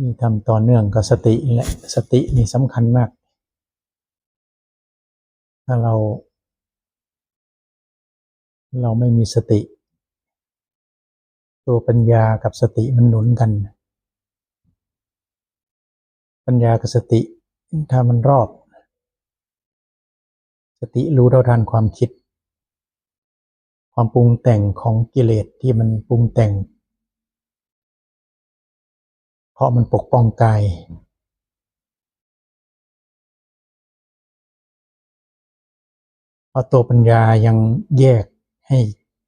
นี่ทำต่อเนื่องกับสตินี่แหละสตินี่สำคัญมาก ถ้าเรา เราไม่มีสติ ตัวปัญญากับสติมันหนุนกัน ปัญญากับสติถ้ามันรอบ สติรู้เท่าทันความคิด ความปรุงแต่งของกิเลสที่มันปรุงแต่ง เพราะมันปกป้องกายเพราะตัวปัญญายังแยกให้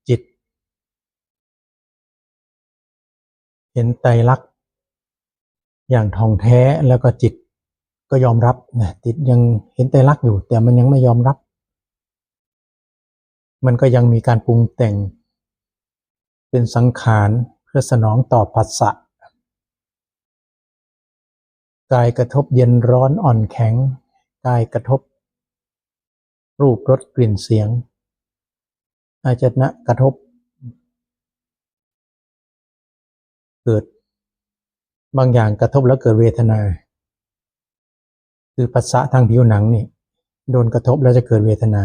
จิต เห็นไตรลักษณ์อย่างทองแท้แล้วก็จิตก็ยอมรับนะจิตยังเห็นไตรลักษณ์อยู่ แต่มันยังไม่ยอมรับ มันก็ยังมีการปรุงแต่งเป็นสังขารเพื่อสนองต่อผัสสะ กายกระทบเย็นร้อนอ่อนแข็ง กายกระทบ รูปรสกลิ่นเสียง อาจนะกระทบ เกิด บางอย่างกระทบแล้วเกิดเวทนา คือภาษาทางผิวหนังนี่โดนกระทบแล้วจะเกิดเวทนา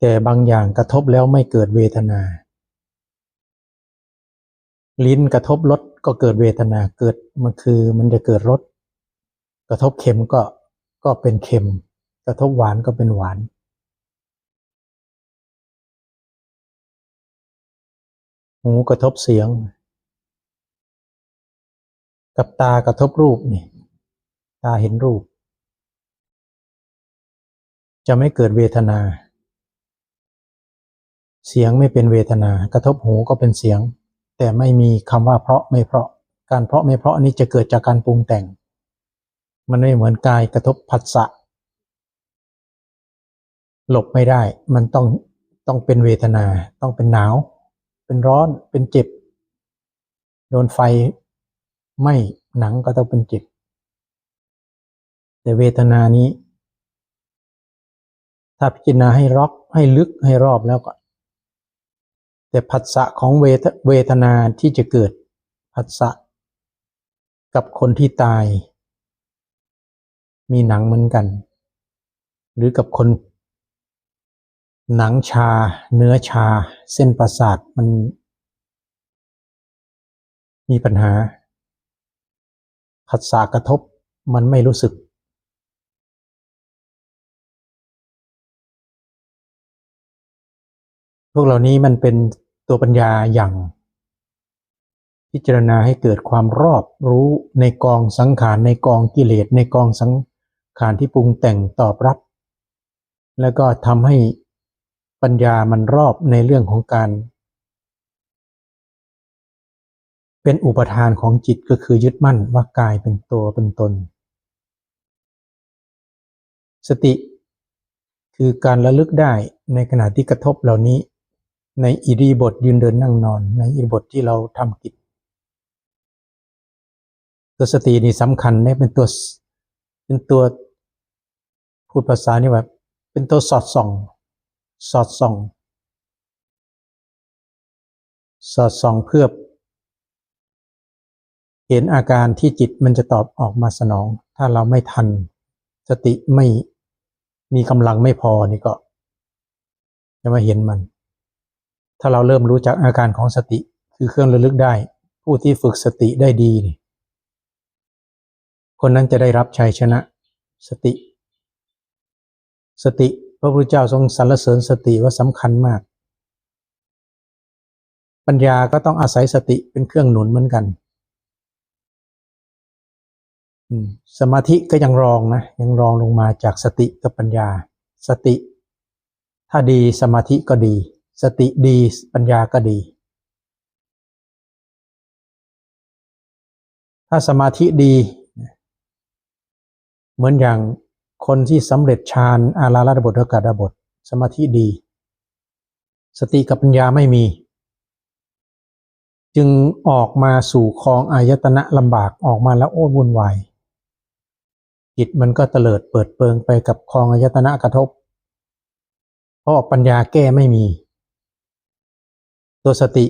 แต่บางอย่างกระทบแล้วไม่เกิดเวทนา ลิ้นกระทบรส ก็เกิดเวทนาเกิดมันคือมันจะเกิดรสกระทบเค็มก็ก็เป็นเค็ม กระทบหวานก็เป็นหวานหูกระทบเสียง กับตากระทบรูปนี่ตาเห็นรูป จะไม่เกิดเวทนา เสียงไม่เป็นเวทนา กระทบหูก็เป็นเสียง แต่ไม่มีคำว่าเพราะไม่เพราะ การเพราะไม่เพราะนี้จะเกิดจากการปรุงแต่ง มันไม่เหมือนกายกระทบผัสสะหลบไม่ได้ มันต้องต้องเป็นเวทนา ต้องเป็นหนาว เป็นร้อน เป็นเจ็บ โดนไฟไหม้หนังก็ต้องเป็นเจ็บ แต่เวทนานี้ ถ้าพิจารณาให้รอบให้ลึกให้รอบแล้วก็ แต่ผัสสะของเวทเวทนาที่จะเกิดผัสสะกับคนที่ตาย มีหนังเหมือนกัน หรือกับคน หนังชา เนื้อชา เส้นประสาทมัน มีปัญหาผัสสะกระทบมันไม่รู้สึก พวกเหล่านี้มันเป็นตัวปัญญาอย่าง พิจารณาให้เกิดความรอบรู้ในกองสังขารในกองกิเลสในกองสังขารที่ปรุงแต่งตอบรับ แล้วก็ทำให้ปัญญามันรอบในเรื่องของการ เป็นอุปทานของจิตก็คือยึดมั่นว่ากายเป็นตัวเป็นตน สติคือการระลึกได้ในขณะที่กระทบเหล่านี้ ในอิริบทยืนเดินนั่งนอน ในอิริบทที่เราทำกิจตัวสตินี่สำคัญเนี่ยเป็นตัวเป็นตัวพูดภาษานี่ว่าเป็นตัวสอดส่อง สอดส่อง สอดส่องเพื่อ เห็นอาการที่จิตมันจะตอบออกมาสนอง ถ้าเราไม่ทัน สติไม่มีกำลังไม่พอนี่ก็ จะมาเห็นมัน ถ้าเราเริ่มรู้จักอาการของสติ คือเครื่องระลึกได้ ผู้ที่ฝึกสติได้ดี คนนั้นจะได้รับชัยชนะ สติ สติพระพุทธเจ้าทรงสรรเสริญสติว่าสำคัญมาก ปัญญาก็ต้องอาศัยสติเป็นเครื่องหนุนเหมือนกันสมาธิก็ยังรองนะยังรองลงมาจากสติกับปัญญา สติ ถ้าดีสมาธิก็ดี สติดีปัญญาก็ดี ถ้าสมาธิดี เหมือนอย่างคนที่สำเร็จฌานอาราลบทกาดบท สมาธิดี สติกับปัญญาไม่มี จึงออกมาสู่คลองอายตนะลำบากออกมาแล้วโอ้วุ่นวายจิตมันก็เตลิดเปิดเปิงไปกับคลองอายตนะกระทบ เพราะปัญญาแก้ไม่มี ตัวสติ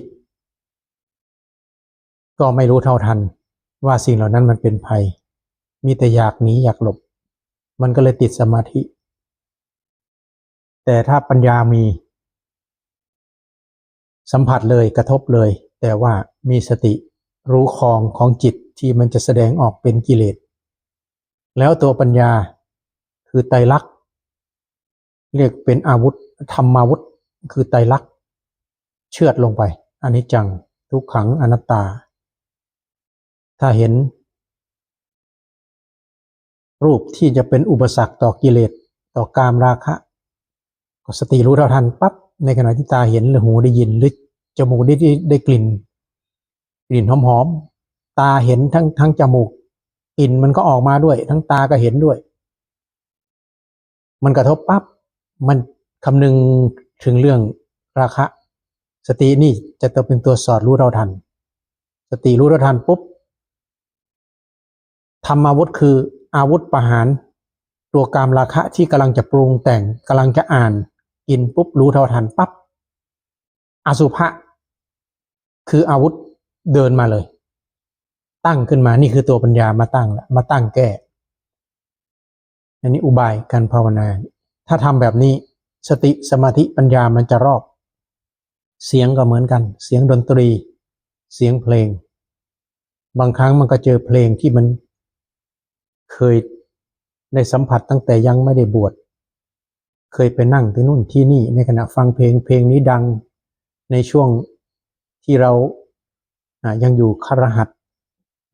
ก็ไม่รู้เท่าทัน ว่าสิ่งเหล่านั้นมันเป็นภัย มีแต่อยากหนีอยากหลบ มันก็เลยติดสมาธิ แต่ถ้าปัญญามี สัมผัสเลยกระทบเลย แต่ว่ามีสติรู้คองของจิตที่มันจะแสดงออกเป็นกิเลส แล้วตัวปัญญาคือไตรลักษณ์เรียกเป็นอาวุธธรรมาวุธ คือไตรลักษณ์ เชือดลงไปอนิจจังทุกขังอนัตตา ถ้าเห็น รูปที่จะเป็นอุปสรรคต่อกิเลสต่อกามราคะ ก็สติรู้เท่าทันปั๊บในขณะที่ตาเห็นหรือหูได้ยินหรือจมูกได้ได้กลิ่น กลิ่นหอมๆตาเห็นทั้งทั้งจมูกกลิ่นมันก็ออกมาด้วย ทั้งตาก็เห็นด้วย มันกระทบปั๊บมันคำนึงถึงเรื่องราคะ สตินี่จะต้องเป็นตัวสอดรู้เราทัน สติรู้เราทันปุ๊บธรรมอาวุธคืออาวุธประหาร ตัวกามราคะที่กำลังจะปรุงแต่งกำลังจะอ่าน กินปุ๊บรู้เท่าทันปั๊บอสุภะคืออาวุธเดินมาเลย ตั้งขึ้นมานี่คือตัวปัญญามาตั้งแล้วมาตั้งแก้อันนี้อุบายการภาวนา ถ้าทำแบบนี้สติสมาธิปัญญามันจะรอบ เสียงก็เหมือนกัน เสียงดนตรี เสียงเพลง บางครั้งมันก็เจอเพลงที่มันเคยได้สัมผัสตั้งแต่ยังไม่ได้บวช เคยไปนั่งที่นู่นที่นี่ในขณะฟังเพลงเพลงนี้ดังในช่วงที่เรายังอยู่คารหัส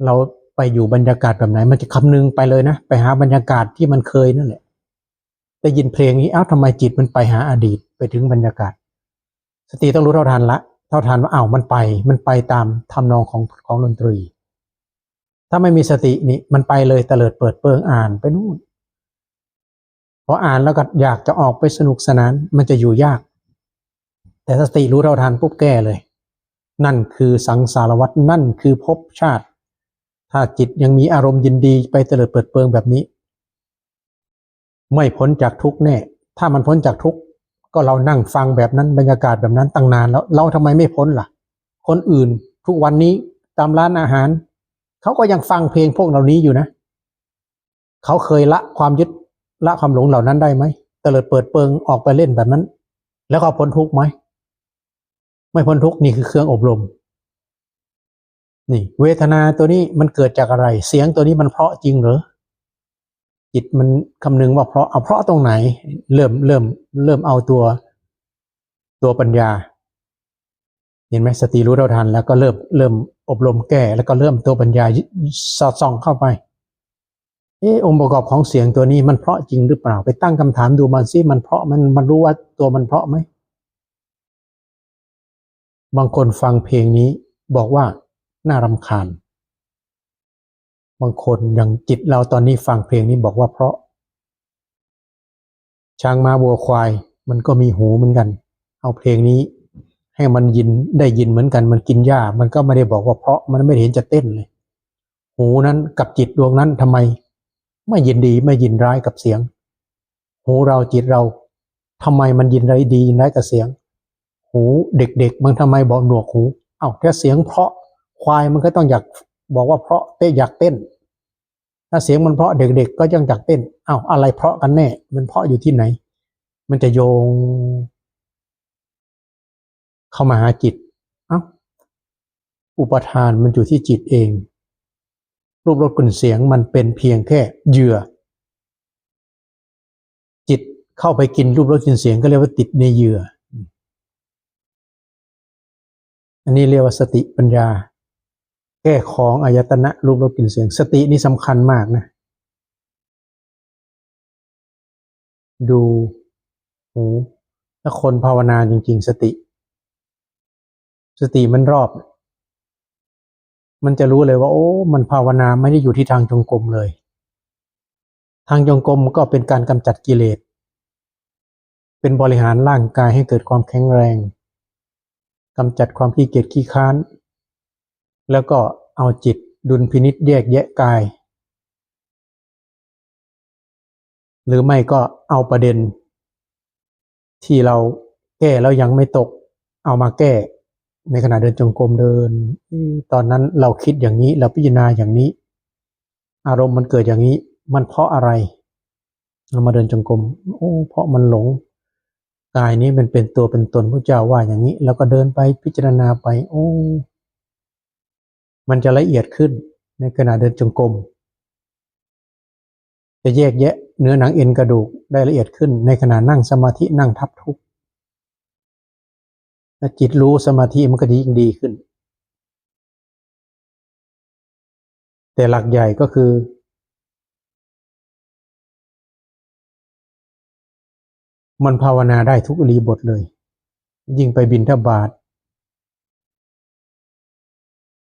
เราไปอยู่บรรยากาศแบบไหน มันจะคำนึงไปเลยนะ ไปหาบรรยากาศที่มันเคยนั่นแหละได้ยินเพลงนี้เอ้าทำไมจิตมันไปหาอดีตไปถึงบรรยากาศ สติต้องรู้เท่าทันละ เท่าทันว่าอ้าวมันไป มันไปตามทำนองของของดนตรี ถ้าไม่มีสตินี่มันไปเลยเตลิดเปิดเปิงอ่านไปนู่นพออ่านแล้วก็อยากจะออกไปสนุกสนาน มันจะอยู่ยาก แต่สติรู้เท่าทันปุ๊บแก้เลย นั่นคือสังสารวัตนั่นคือภพชาติ ถ้าจิตยังมีอารมณ์ยินดีไปเตลิดเปิดเปิงแบบนี้ ไม่พ้นจากทุกแน่ ถ้ามันพ้นจากทุกข ก็เรานั่งฟังแบบนั้นบรรยากาศแบบนั้นตั้งนานแล้ว เราทำไมไม่พ้นล่ะ คนอื่นทุกวันนี้ตามร้านอาหารเขาก็ยังฟังเพลงพวกเหล่านี้อยู่นะ เขาเคยละความยึดละความหลงเหล่านั้นได้ไหมเตลิดเปิดเปิงออกไปเล่นแบบนั้น แล้วเขาพ้นทุกข์ไหมไม่พ้นทุกข์นี่คือเครื่องอบรม นี่ เวทนาตัวนี้มันเกิดจากอะไร เสียงตัวนี้มันเพราะจริงหรอ จิตมันคำนึงว่าเพราะเอาเพราะตรงไหน เริ่มเริ่มเริ่มเอาตัวตัวปัญญา เห็นไหมสติรู้เท่าทัน แล้วก็เริ่มเริ่มอบรมแก้ แล้วก็เริ่มตัวปัญญาสอดส่องเข้าไปเออองค์ประกอบของเสียงตัวนี้มันเพราะจริงหรือเปล่า ไปตั้งคำถามดูมันซิมันเพราะมันมันรู้ว่าตัวมันเพราะไหมบางคนฟังเพลงนี้บอกว่าน่ารำคาญ บางคนอย่างจิตเราตอนนี้ฟังเพลงนี้บอกว่าเพราะ ช้างม้าวัวควายมันก็มีหูเหมือนกัน เอาเพลงนี้ให้มันยินได้ยินเหมือนกัน มันกินหญ้ามันก็ไม่ได้บอกว่าเพราะมันไม่เห็นจะเต้นเลย หูนั้นกับจิตดวงนั้นทำไม ไม่ยินดีไม่ยินร้ายกับเสียง หูเราจิตเราทำไมมันยินร้ายดียินร้ายกับเสียง หูเด็กๆมันทำไมบอกหนวกหู เอ้าถ้าเสียงเพราะควายมันก็ต้องอยากบอกว่าเพราะเต้อยากเต้น ถ้าเสียงมันเพราะเด็กๆก็ยังอยากเต้นเอ้าอะไรเพราะกันแน่ มันเพราะอยู่ที่ไหน มันจะโยง เข้ามาหาจิต เอ้าอุปทานมันอยู่ที่จิตเอง รูปรสกลิ่นเสียงมันเป็นเพียงแค่เหยื่อ จิตเข้าไปกินรูปรสกลิ่นเสียงก็เรียกว่าติดในเหยื่อ อันนี้เรียกว่าสติปัญญา แก้ของอายตนะรูปรสกลิ่นเสียง สตินี่สำคัญมากนะ ดูหูถ้าคนภาวนาจริง ๆ สติ สติมันรอบ มันจะรู้เลยว่า โอ้ มันภาวนาไม่ได้อยู่ที่ทางจงกรมเลย ทางจงกรมก็เป็นการกำจัดกิเลส เป็นบริหารร่างกายให้เกิดความแข็งแรงกำจัดความขี้เกียจขี้ค้าน แล้วก็เอาจิตดุลพินิษแยกแยะกาย หรือไม่ก็เอาประเด็น ที่เราแก้แล้วยังไม่ตก เอามาแก้ ในขณะเดินจงกรมเดิน ตอนนั้นเราคิดอย่างนี้เราพิจารณาอย่างนี้ อารมณ์มันเกิดอย่างนี้ มันเพราะอะไรเรามาเดินจงกรมโอ้เพราะมันหลงกายนี้มันเป็นตัวเป็นตนพระเจ้าว่าอย่างนี้ แล้วก็เดินไปพิจารณาไป โอ้ มันจะละเอียดขึ้นในขณะเดินจงกรมจะแยกแยะเนื้อหนังเอ็นกระดูกได้ละเอียดขึ้น ในขณะนั่งสมาธินั่งทับทุกข์ถ้าจิตรู้สมาธิมันก็ดียิ่งดีขึ้น แต่หลักใหญ่ก็คือ มันภาวนาได้ทุกอริยบทเลย ยิ่งไปบินทบาท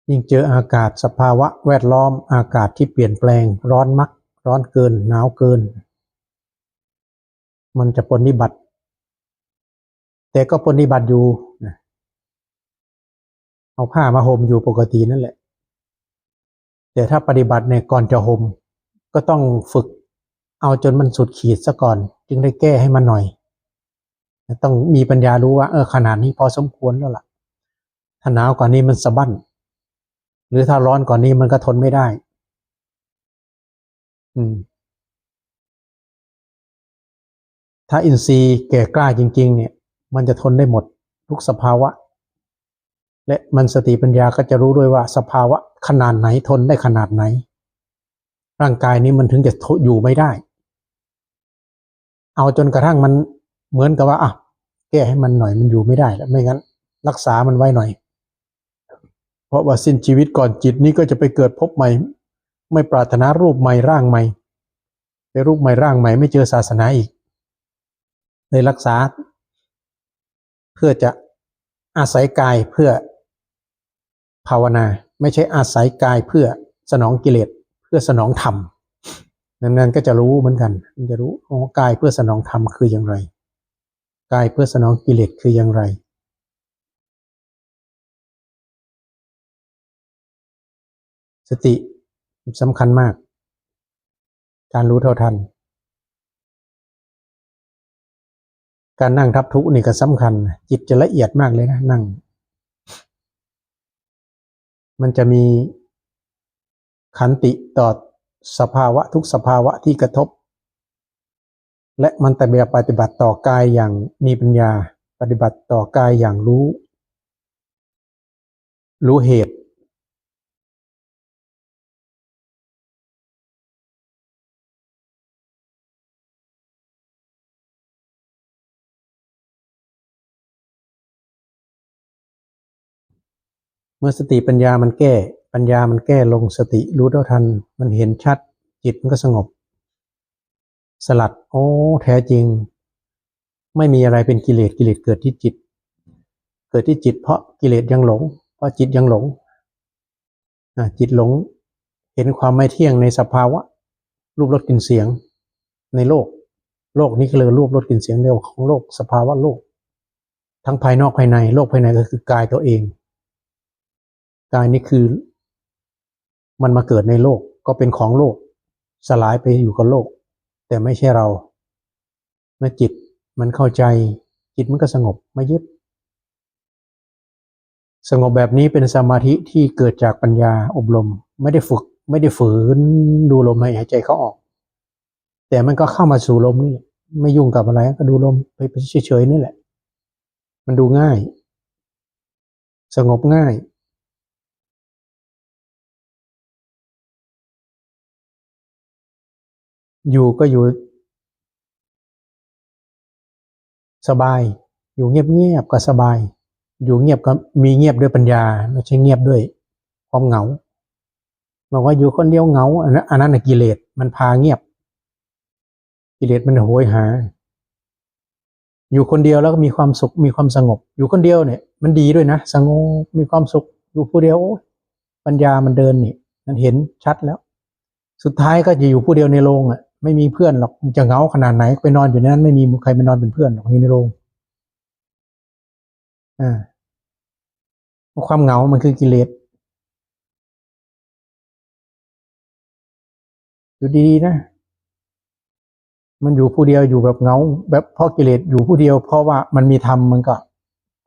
ยิ่งเจออากาศสภาวะแวดล้อมอากาศที่เปลี่ยนแปลงร้อนมัก ร้อนเกิน หนาวเกิน มันจะปฏิบัติ แต่ก็ปฏิบัติอยู่เอาผ้ามาห่มอยู่ปกตินั่นแหละ แต่ถ้าปฏิบัติเนี่ยก่อนจะห่มก็ต้องฝึก เอาจนมันสุดขีดซะก่อน จึงได้แก้ให้มันหน่อย ต้องมีปัญญารู้ว่าเออขนาดนี้พอสมควรแล้วล่ะถ้าหนาวกว่านี้มันสะบั้น หรือถ้าร้อนกว่านนี้มันก็ทนไม่ได้ อืม ถ้าอินทรีย์แก่กล้าจริง ๆ เนี่ย มันจะทนได้หมดทุกสภาวะ และมันสติปัญญาก็จะรู้ด้วยว่าสภาวะขนาดไหนทนได้ขนาดไหน ร่างกายนี้มันถึงจะอยู่ไม่ได้ เอาจนกระทั่งมันเหมือนกับว่าอะแก้ให้มันหน่อยมันอยู่ไม่ได้แล้วไม่งั้น รักษามันไว้หน่อย ราะว่าสิ้นชีวิตก่อนจิตนี้ก็จะไปเกิดพบใหม่ ไม่ปรารถนารูปใหม่ร่างใหม่ ไปรูปใหม่ร่างใหม่ไม่เจอศาสนาอีกเลยรักษา เพื่อจะอาศัยกายเพื่อภาวนา ไม่ใช่อาศัยกายเพื่อสนองกิเลสเพื่อสนองธรรมนั้นก็จะรู้เหมือนกัน มันจะรู้อ๋อกายเพื่อสนองธรรมคืออย่างไร กายเพื่อสนองกิเลสคืออย่างไร สติสำคัญมาก การรู้เท่าทัน การนั่งทับทุกนี่ก็สำคัญ จิตจะละเอียดมากเลยนะนั่ง มันจะมีขันติต่อสภาวะทุกสภาวะที่กระทบ และมันแต่แบบปฏิบัติต่อกายอย่างมีปัญญา ปฏิบัติต่อกายอย่างรู้ รู้เหตุ เมื่อสติปัญญามันแก้ ปัญญามันแก้ลงสติรู้เท่าทัน มันเห็นชัด จิตมันก็สงบ สลัด โอ้ แท้จริง ไม่มีอะไรเป็นกิเลสกิเลสเกิดที่จิต เกิดที่จิต เพราะกิเลสยังหลง เพราะจิตยังหลงจิตหลง เห็นความไม่เที่ยงในสภาวะ รูปรสกลิ่นเสียง ในโลก โลกนี้ก็เลยรูปรสกลิ่นเสียงเรียกว่าของโลกสภาวะโลก ทั้งภายนอกภายใน โลกภายในก็คือกายตัวเอง กายนี้คือ มันมาเกิดในโลกก็เป็นของโลก สลายไปอยู่กับโลก แต่ไม่ใช่เราเมื่อจิตมันเข้าใจ จิตมันก็สงบไม่ยึด สงบแบบนี้เป็นสมาธิที่เกิดจากปัญญาอบรม ไม่ได้ฝึก ไม่ได้ฝืนดูลมหายใจเขาออก แต่มันก็เข้ามาสู่ลมนี่ไม่ยุ่งกับอะไรก็ดูลมไปเฉยๆนี่แหละ มันดูง่าย สงบง่าย อยู่ก็อยู่ สบาย อยู่เงียบๆก็สบาย อยู่เงียบก็มีเงียบด้วยปัญญา ไม่ใช่เงียบด้วยความเหงา บอกว่าอยู่คนเดียวเหงาอันนั้นอันนั้นกิเลสมันพาเงียบ กิเลสมันโหยหา อยู่คนเดียวแล้วก็มีความสุขมีความสงบ อยู่คนเดียวเนี่ย มันดีด้วยนะสงบมีความสุขอยู่ผู้เดียวปัญญามันเดินนี่มันเห็นชัดแล้ว สุดท้ายก็จะอยู่ผู้เดียวในโรงอะไม่มีเพื่อนหรอกมันจะเหงาขนาดไหนไปนอนอยู่ในนั้น ไม่มีใครไปนอนเป็นเพื่อนหรอกอยู่ในโรงอ่าความเหงามันคือกิเลสอยู่ดีๆนะ มันอยู่ผู้เดียวอยู่แบบเหงา แบบเพราะกิเลสอยู่ผู้เดียว เพราะว่ามันมีธรรมมันก็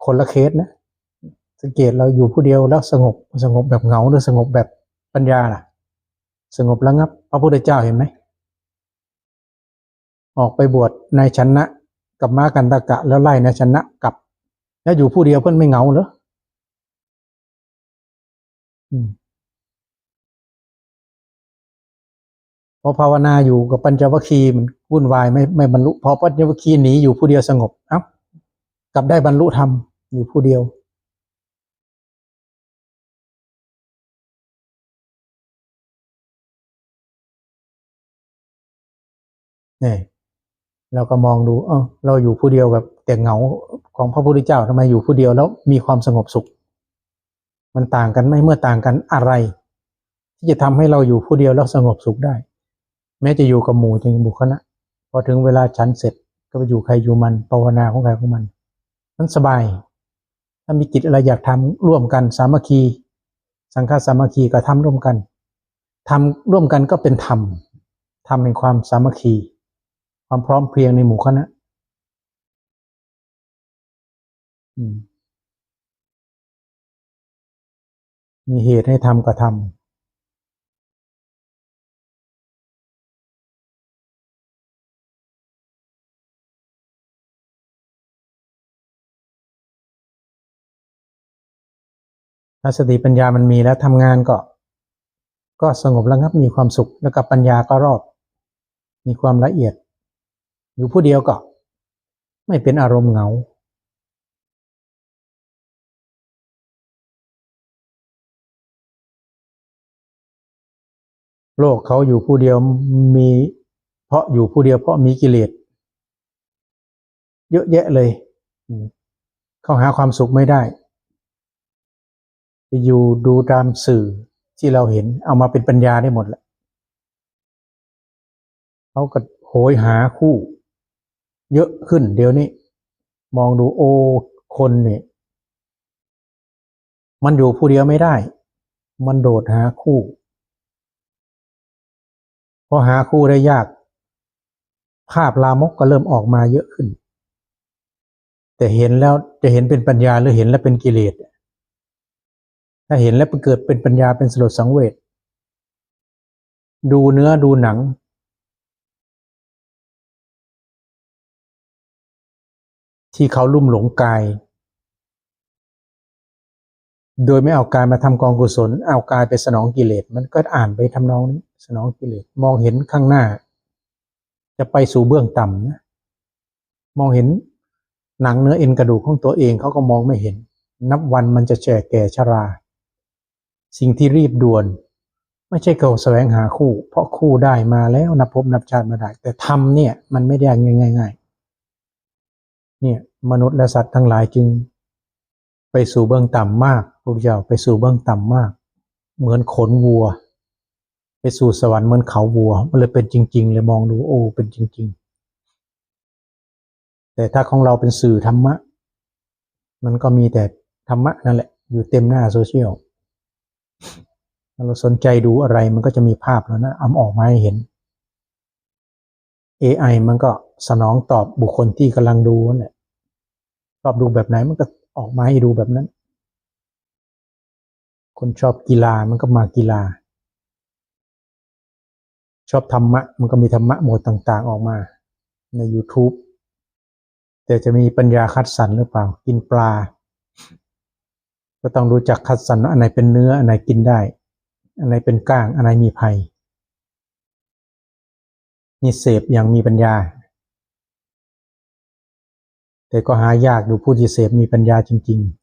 คนละเคสนะสังเกตเราอยู่ผู้เดียวแล้วสงบสงบแบบเหงาหรือสงบแบบปัญญาล่ะ สงบระงับ พระพุทธเจ้าเห็นไหม ออกไปบวชในชนะกับม้ากันตะกะแล้วไล่ในชนะกลับ แล้วอยู่ผู้เดียวเพื่อนไม่เหงาเหรออืมพอภาวนาอยู่กับปัญจวัคคีย์มันวุ่นวายไม่ไม่บรรลุพอปัญจวัคคีย์หนีอยู่ผู้เดียวสงบเอ้ากลับได้บรรลุธรรมอยู่ผู้เดียวเนี่ย เราก็มองดูเออเราอยู่ผู้เดียวกับแต่เหงาของพระพุทธเจ้าทำไมอยู่ผู้เดียวแล้วมีความสงบสุข มันต่างกันไหมเมื่อต่างกันอะไร ที่จะทำให้เราอยู่ผู้เดียวแล้วสงบสุขได้ แม้จะอยู่กับหมู่จริงบุคคลนะพอถึงเวลาฉันเสร็จก็ไปอยู่ใครอยู่มันภาวนาของใครของมันมันสบาย ถ้ามีกิจอะไรอยากทำร่วมกันสามัคคี สังฆสามัคคีก็ทำร่วมกันทำร่วมกันก็เป็นธรรมธรรมเป็นความสามัคคี ความพร้อมเพรียงในหมู่คณะมีเหตุให้ทำก็ทำถ้าสติปัญญามันมีแล้วทำงานก็ ก็สงบระงับมีความสุขแล้วกับปัญญาก็รอบ มีความละเอียด อยู่ผู้เดียวก็ ไม่เป็นอารมณ์เหงาโลกเขาอยู่ผู้เดียวมีเพราะอยู่ผู้เดียวเพราะมีกิเลสเยอะแยะเลย เขาหาความสุขไม่ได้ไปอยู่ดูตามสื่อที่เราเห็นเอามาเป็นปัญญาได้หมดแหละเขาก็โหยหาคู่ เยอะขึ้นเดี๋ยวนี้ มองดูโอคนเนี่ยมันอยู่ผู้เดียวไม่ได้ มันโดดหาคู่พอหาคู่ได้ยาก ภาพลามกก็เริ่มออกมาเยอะขึ้น แต่เห็นแล้วจะเห็นเป็นปัญญาหรือเห็นแล้วเป็นกิเลสถ้าเห็นแล้วเกิดเป็นปัญญาเป็นสลดสังเวชดูเนื้อดูหนัง ที่เขาลุ่มหลงกาย โดยไม่เอากายมาทำกองกุศล เอากายไปสนองกิเลส มันก็อ่านไปทำนองนี้ สนองกิเลส มองเห็นข้างหน้า จะไปสู่เบื้องต่ำนะ มองเห็นหนังเนื้อเอ็นกระดูกของตัวเองเขาก็มองไม่เห็น นับวันมันจะแก่แก่ชรา สิ่งที่รีบด่วน ไม่ใช่เขาแสวงหาคู่ เพราะคู่ได้มาแล้วนับพบนับชาติมาได้ แต่ทำเนี่ยมันไม่ได้ง่ายๆเนี่ย มนุษย์และสัตว์ทั้งหลายจึง ไปสู่เบื้องต่ำมากพระเจ้าไปสู่เบื้องต่ำมาก เหมือนขนวัว ไปสู่สวรรค์เหมือนเขาวัว มันเลยเป็นจริง ๆ เลยมองดูโอ้เป็นจริง ๆ แต่ถ้าของเราเป็นสื่อธรรมะ มันก็มีแต่ธรรมะนั่นแหละ อยู่เต็มหน้าโซเชียลถ้าเราสนใจดูอะไรมันก็จะมีภาพแล้วนะเอาออกมาให้เห็น AI มันก็สนองตอบบุคคลที่กำลังดูนั่นแหละ ชอบดูแบบไหนมันก็ออกมาให้ดูแบบนั้น คนชอบกีฬามันก็มากีฬา ชอบธรรมะ มันก็มีธรรมะหมดต่างๆออกมา ใน YouTube แต่จะมีปัญญาคัดสรรหรือเปล่า กินปลา ก็ต้องรู้จักคัดสรรว่าอันไหนเป็นเนื้ออันไหนกินได้ อันไหนเป็นก้างอันไหนมีภัยนี่เสพอย่างมีปัญญา แต่ก็หายากดูผู้ที่เสพมีปัญญาจริง ๆ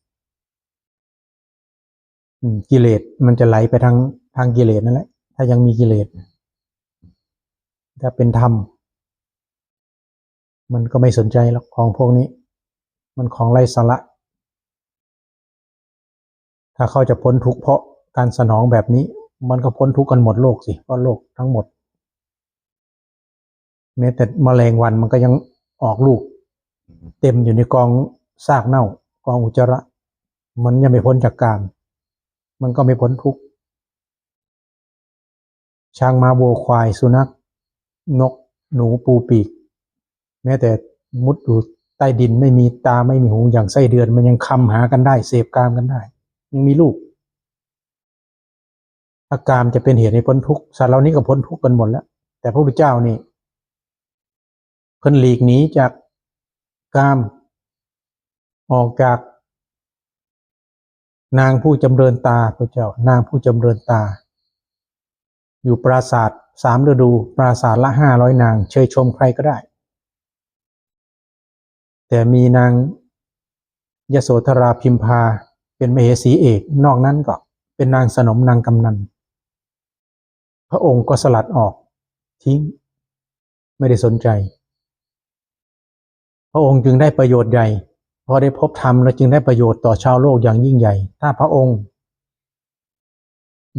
กิเลสมันจะไหลไปทางทางกิเลสนั่นแหละ ถ้ายังมีกิเลส ถ้าเป็นธรรม มันก็ไม่สนใจหรอกของพวกนี้ มันของไร้สาระ ถ้าเขาจะพ้นทุกข์เพราะการสนองแบบนี้ มันก็พ้นทุกข์กันหมดโลกสิเพราะโลกทั้งหมด แม้แต่มแมลงวันมันก็ยังออกลูก เต็มอยู่ในกองซากเน่ากองอุจจาระ มันยังไม่พ้นจากการ มันก็ไม่พ้นทุกช้างมาโวควายสุนัข นก หนูปูปีก แม้แต่มุดอยู่ใต้ดินไม่มีตาไม่มีหูอย่างไส้เดือน มันยังคำหากันได้ เสพกามกันได้ ยังมีลูกถ้ากามจะเป็นเหตุให้พ้นทุกข์สัตว์เหล่านี้ก็พ้นทุกข์กันหมดแล้ว แต่พระพุทธเจ้านี่เพิ่นหลีกหนีจาก กาม ออกจากนางผู้จำเริญตาพระเจ้า นางผู้จำเริญตา อยู่ปราศาสตร์สามฤดูปราศาสตร์ละห้าร้อยนาง เชยชมใครก็ได้ แต่มีนางยโสธราพิมพาเป็นมเหสีเอก นอกนั้นก็เป็นนางสนมนางกำนัน พระองค์ก็สลัดออกทิ้ง ไม่ได้สนใจ ระองค์จึงได้ประโยชน์ใหญ่พอได้พบธรรมแล้วจึงได้ประโยชน์ต่อชาวโลกอย่างยิ่งใหญ่ ถ้าพระองค์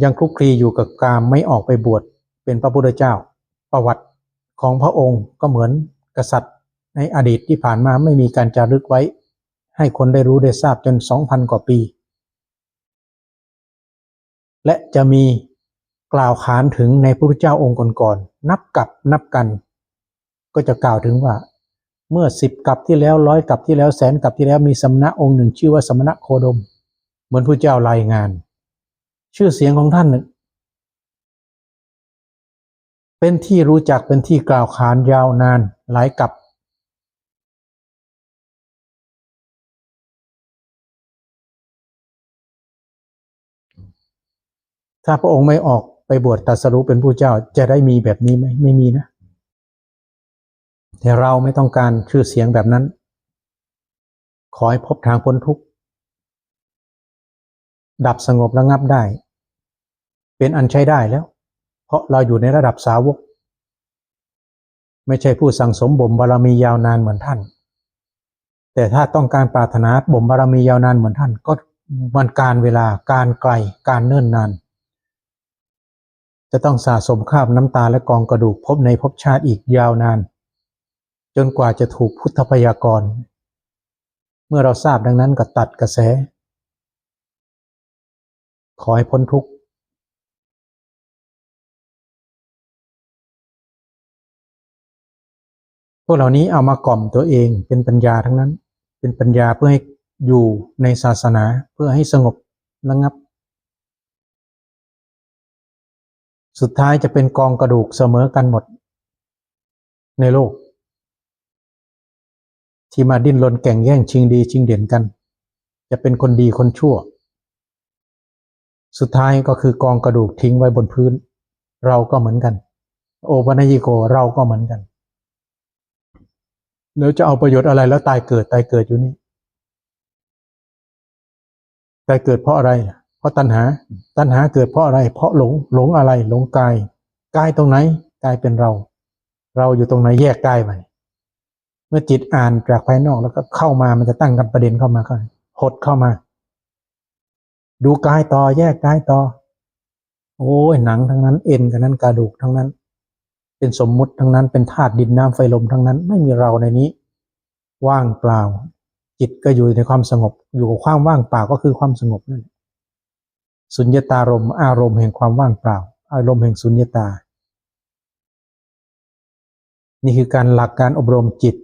ยังคลุกคลีอยู่กับกามไม่ออกไปบวชเป็นพระพุทธเจ้า ประวัติของพระองค์ก็เหมือนกษัตริย์ ในอดีตที่ผ่านมาไม่มีการจารึกไว้ ให้คนได้รู้ได้ทราบจนสองพันกว่าปี และจะมีกล่าวขานถึงในพระพุทธเจ้าองค์ก่อนๆนับกับนับกัน ก็จะกล่าวถึงว่า เมื่อสิบกับที่แล้วร้อยกับที่แล้วแสนกับที่แล้วมีสมณะองค์หนึ่ง ชื่อว่าสมณะโคดม เหมือนพระเจ้ารายงาน ชื่อเสียงของท่านเป็นที่รู้จักเป็นที่กล่าวขานยาวนานหลายกับ ถ้าพระองค์ไม่ออกไปบวชตัสรู้เป็นผู้เจ้าจะได้มีแบบนี้ไหมไม่มีนะ แต่เราไม่ต้องการชื่อเสียงแบบนั้น ขอให้พบทางพ้นทุกข์ ดับสงบระงับได้ เป็นอันใช้ได้แล้ว เพราะเราอยู่ในระดับสาวก ไม่ใช่ผู้สั่งสมบ่มบารมียาวนานเหมือนท่าน แต่ถ้าต้องการปรารถนาบ่มบารมียาวนานเหมือนท่าน ก็มันการเวลาการไกลการเนิ่นนานจะต้องสะสมข้าบน้ำตาและกองกระดูกพบในภพชาติอีกยาวนาน จนกว่าจะถูกพุทธพยากร เมื่อเราทราบดังนั้นก็ตัดกระแส ขอให้พ้นทุกข์พวกเหล่านี้เอามากล่อมตัวเองเป็นปัญญาทั้งนั้น เป็นปัญญาเพื่อให้อยู่ในศาสนาเพื่อให้สงบระงับ สุดท้ายจะเป็นกองกระดูกเสมอกันหมดในโลก ที่มาดิ้นรนแก่งแย่งชิงดีชิงเด่นกัน จะเป็นคนดีคนชั่ว สุดท้ายก็คือกองกระดูกทิ้งไว้บนพื้น เราก็เหมือนกัน โอปัญญิโกเราก็เหมือนกันแล้วจะเอาประโยชน์อะไรแล้วตายเกิดตายเกิดอยู่นี่ตายเกิดเพราะอะไร เพราะตัณหา ตัณหาเกิดเพราะอะไร เพราะหลงหลงอะไร หลงกายกายตรงไหนกายเป็นเรา เราอยู่ตรงไหนแยกกายไป เมื่อจิตอ่านจากภายนอกแล้วก็เข้ามามันจะตั้งกันประเด็นเข้ามาก็หดเข้ามา ดูกายต่อแยกกายต่อ โอ้ยหนังทั้งนั้น เอ็นกันนั้นกระดูกทั้งนั้น เป็นสมมุติทั้งนั้นเป็นธาตุดินน้ำไฟลมทั้งนั้น ไม่มีเราในนี้ ว่างเปล่า จิตก็อยู่ในความสงบ อยู่กับความว่างเปล่าก็คือความสงบนั่นสุญญตารมณ์อารมณ์แห่งความว่างเปล่า อารมณ์แห่งสุญญตา นี่คือการหลักการอบรมจิต